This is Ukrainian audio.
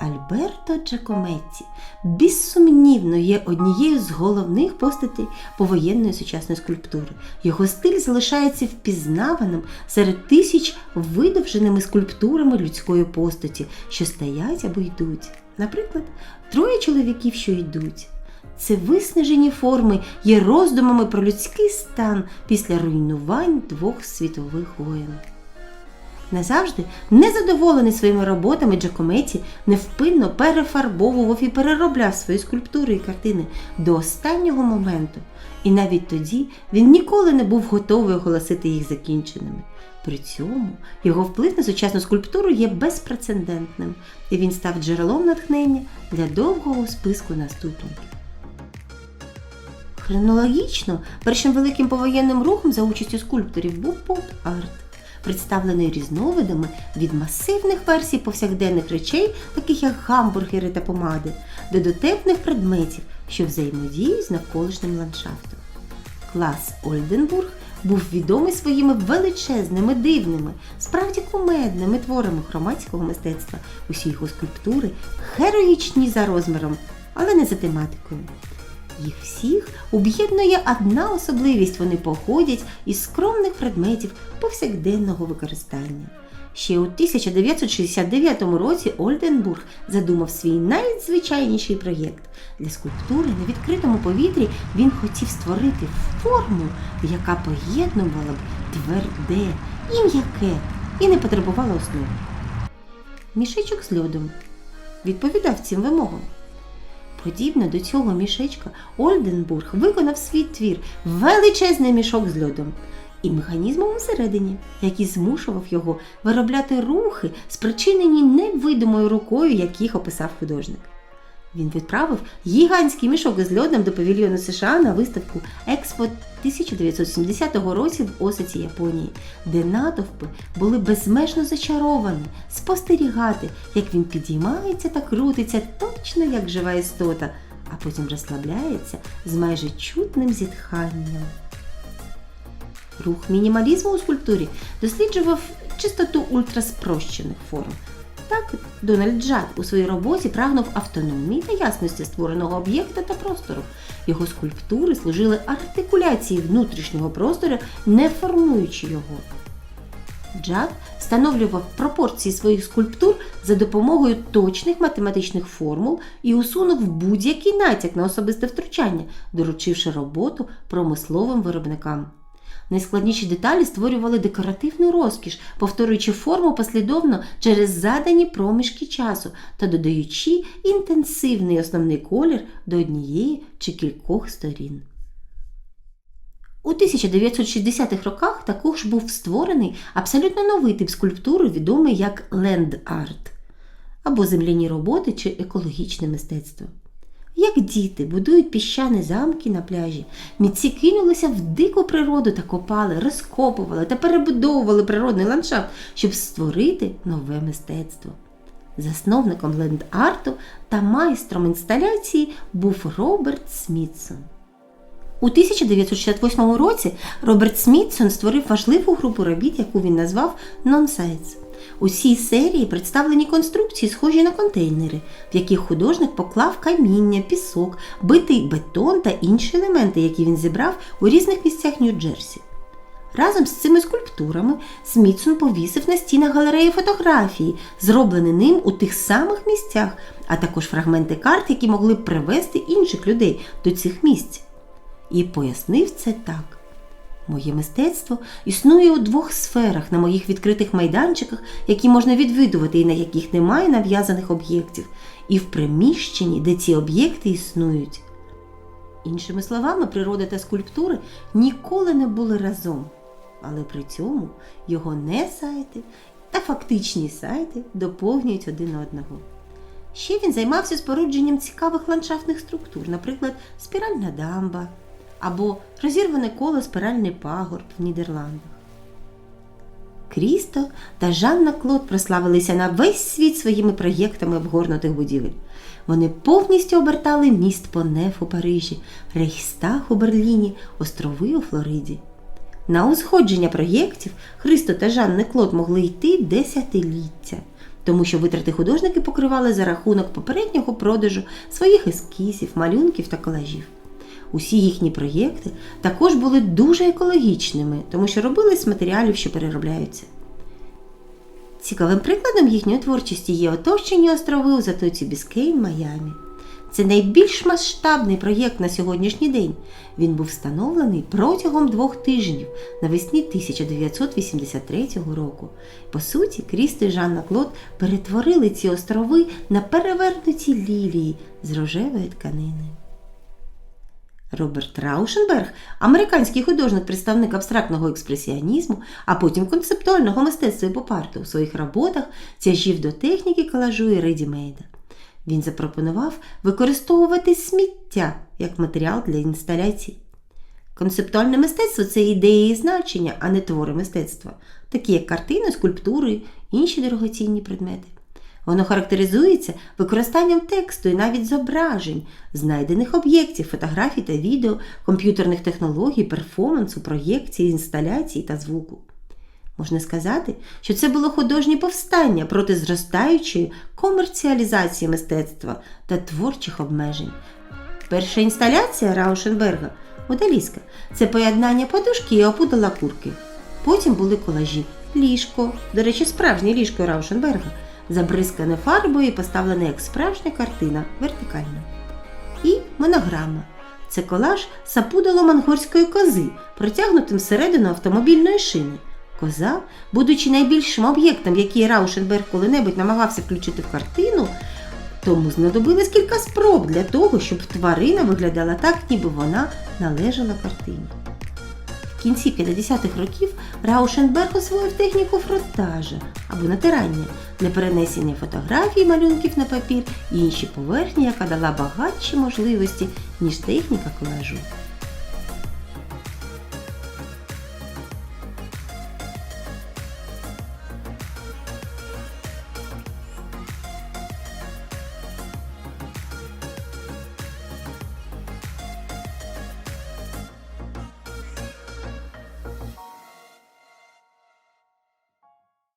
Альберто Джакометті безсумнівно є однією з головних постатей повоєнної сучасної скульптури. Його стиль залишається впізнаваним серед тисяч видовженими скульптурами людської постаті, що стоять або йдуть. Наприклад, троє чоловіків, що йдуть. Це виснажені форми є роздумами про людський стан після руйнувань двох світових воєн. Назавжди незадоволений своїми роботами Джакометі невпинно перефарбовував і переробляв свої скульптури і картини до останнього моменту. І навіть тоді він ніколи не був готовий оголосити їх закінченими. При цьому його вплив на сучасну скульптуру є безпрецедентним, і він став джерелом натхнення для довгого списку наступників. Хронологічно першим великим повоєнним рухом за участю скульпторів був поп-арт, представлений різновидами від масивних версій повсякденних речей, таких як гамбургери та помади, до дотепних предметів, що взаємодіють з навколишнім ландшафтом. Клас Ольденбург був відомий своїми величезними, дивними, справді кумедними творами хроматського мистецтва. Усі його скульптури героїчні за розміром, але не за тематикою. Їх всіх об'єднує одна особливість вони походять із скромних предметів повсякденного використання. Ще у 1969 році Ольденбург задумав свій найзвичайніший проєкт. Для скульптури на відкритому повітрі він хотів створити форму, яка поєднувала б тверде і м'яке і не потребувала основи. Мішечок з льодом відповідав цим вимогам. Подібно до цього мішечка Ольденбург виконав свій твір величезний мішок з льодом і механізмом всередині, який змушував його виробляти рухи, спричинені невидимою рукою, яких описав художник. Він відправив гігантський мішок з льодом до павільйону США на виставку Експо 1970 році в Осаці, Японії, де натовпи були безмежно зачаровані спостерігати, як він підіймається та крутиться точно як жива істота, а потім розслабляється з майже чутним зітханням. Рух мінімалізму у скульптурі досліджував чистоту ультраспрощених форм. Так, Дональд Джад у своїй роботі прагнув автономії та ясності створеного об'єкта та простору. Його скульптури служили артикуляції внутрішнього простору, не формуючи його. Джад встановлював пропорції своїх скульптур за допомогою точних математичних формул і усунув будь-який натяк на особисте втручання, доручивши роботу промисловим виробникам. Найскладніші деталі створювали декоративну розкіш, повторюючи форму послідовно через задані проміжки часу та додаючи інтенсивний основний колір до однієї чи кількох сторін. У 1960-х роках також був створений абсолютно новий тип скульптури, відомий як ленд-арт або земляні роботи чи екологічне мистецтво. Як діти будують піщані замки на пляжі, митці кинулися в дику природу та копали, розкопували та перебудовували природний ландшафт, щоб створити нове мистецтво. Засновником ленд-арту та майстром інсталяції був Роберт Смітсон. У 1968 році Роберт Смітсон створив важливу групу робіт, яку він назвав «Non-Sites». У цій серії представлені конструкції, схожі на контейнери, в яких художник поклав каміння, пісок, битий бетон та інші елементи, які він зібрав у різних місцях Нью-Джерсі. Разом з цими скульптурами Смітсон повісив на стінах галереї фотографії, зроблені ним у тих самих місцях, а також фрагменти карт, які могли привести інших людей до цих місць. І пояснив це так. Моє мистецтво існує у двох сферах на моїх відкритих майданчиках, які можна відвідувати і на яких немає нав'язаних об'єктів, і в приміщенні, де ці об'єкти існують. Іншими словами, природа та скульптури ніколи не були разом, але при цьому його не сайти та фактичні сайти доповнюють один одного. Ще він займався спорудженням цікавих ландшафтних структур, наприклад, спіральна дамба або розірване коло спиральний пагорб в Нідерландах. Крісто та Жанна Клод прославилися на весь світ своїми проєктами обгорнутих будівель. Вони повністю обертали міст Понеф у Парижі, Рейхстаг у Берліні, острови у Флориді. На узгодження проєктів Христо та Жанни Клод могли йти десятиліття, тому що витрати художники покривали за рахунок попереднього продажу своїх ескізів, малюнків та колажів. Усі їхні проєкти також були дуже екологічними, тому що робились з матеріалів, що переробляються. Цікавим прикладом їхньої творчості є оточені острови у затоці Біскейн, Майамі. Це найбільш масштабний проєкт на сьогоднішній день. Він був встановлений протягом двох тижнів навесні 1983 року. По суті, Крісто і Жанна Клод перетворили ці острови на перевернуті лілії з рожевої тканини. Роберт Раушенберг, американський художник, представник абстрактного експресіонізму, а потім концептуального мистецтва і поп-арту у своїх роботах тяжів до техніки колажу і редімейда. Він запропонував використовувати сміття як матеріал для інсталяцій. Концептуальне мистецтво це ідеї і значення, а не твори мистецтва, такі як картини, скульптури, інші дорогоцінні предмети. Воно характеризується використанням тексту і навіть зображень, знайдених об'єктів, фотографій та відео, комп'ютерних технологій, перформансу, проєкції, інсталяцій та звуку. Можна сказати, що це було художнє повстання проти зростаючої комерціалізації мистецтва та творчих обмежень. Перша інсталяція Раушенберга Одаліска це поєднання подушки і опудала курки. Потім були колажі, ліжко, до речі, справжнє ліжко Раушенберга, забризкане фарбою і поставлене як справжня картина вертикально. І монограма. Це колаж сапудало монгольської кози, протягнутим всередину автомобільної шини. Коза, будучи найбільшим об'єктом, який Раушенберг коли-небудь намагався включити в картину, тому знадобилось кілька спроб для того, щоб тварина виглядала так, ніби вона належала картині. В кінці 50-х років Раушенберг освоїв техніку фронтажа або натирання неперенесення перенесення фотографій, малюнків на папір і інші поверхні, яка дала багатші можливості, ніж техніка колажу.